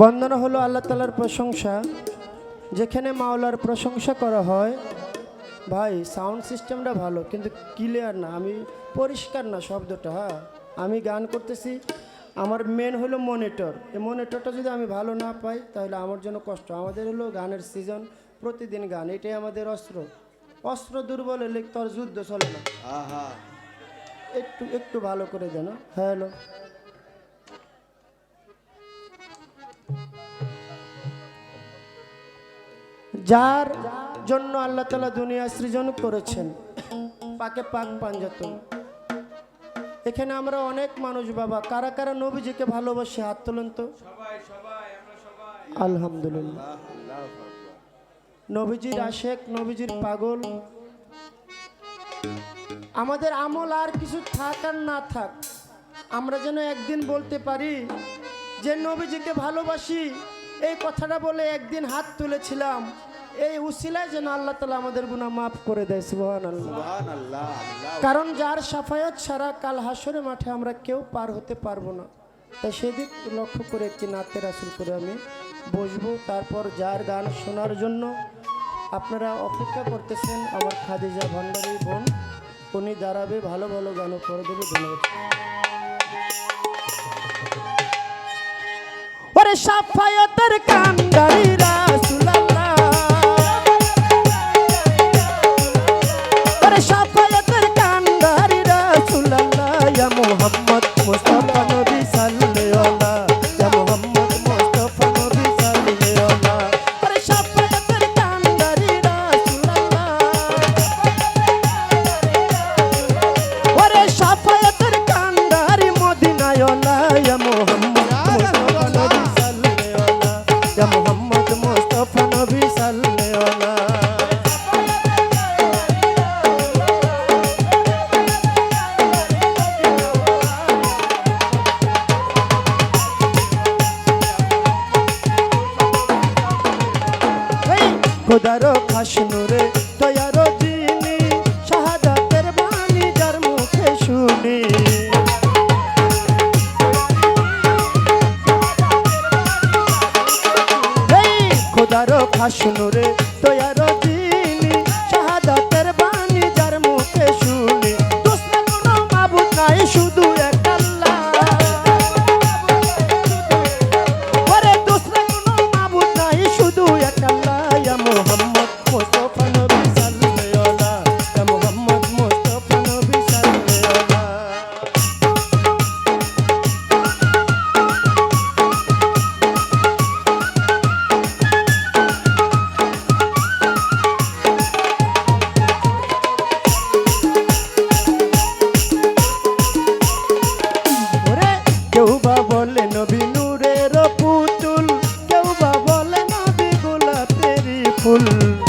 বন্দনা হলো আল্লাহ তালার প্রশংসা। যেখানে মাওলার প্রশংসা করা হয় ভাই সাউন্ড সিস্টেমটা ভালো কিন্তু ক্লিয়ার না আমি পরিষ্কার না শব্দটা হ্যাঁ? আমি গান করতেছি আমার মেন হলো মনিটর এই মনিটরটা যদি আমি ভালো না পাই তাহলে আমার জন্য কষ্ট। আমাদের হলো গানের সিজন প্রতিদিন গান এটাই আমাদের অস্ত্র। অস্ত্র দুর্বল হলে তোর যুদ্ধ চলে না। একটু একটু ভালো করে দেন হ্যালো। যার জন্য আল্লাহ তালা দুনিয়া সৃজন করেছেন, পাকে পাক পাঞ্জাতন। এখানে আমরা অনেক মানুষ বাবা, কারা কারা নবীজিকে ভালোবাসে? হাত তোলেন তো। আলহামদুলিল্লাহ। নবীজির আশেক, নবীজির পাগল। আমাদের আমল আর কিছু থাক আর না থাক, আমরা যেন একদিন বলতে পারি যে, নবীজিকে ভালোবাসি। এই কথাটা বলে একদিন হাত তুলেছিলাম। এই উসিলায় যেন আল্লাহ তালা আমাদের গুনাহ মাফ করে দেয় আল্লাহ আল্লাহ কারণ যার সাফায়াত ছাড়া কাল হাসরে মাঠে আমরা কেউ পার হতে পারব না। তাই সেদিক লক্ষ্য করে একটি নাতের আসল করে আমি বসবো। তারপর যার গান শোনার জন্য আপনারা অপেক্ষা করতেছেন আমার খাদিজা ভান্ডারী বোন উনি দাঁড়াবে ভালো ভালো গান করে দেবে ধন্যবাদ। ওরে সাফায়াতের কান্ডারি মুহাম্মদ মুস্তাফা নবী খোদারো খাস নুরে তয়ারো আসুন রে দয়ার দিনী শাহাদাতের বাণী যার মুখে শুনি। দোষ কোনো নাই শুধু Mm-hmm.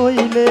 কইলে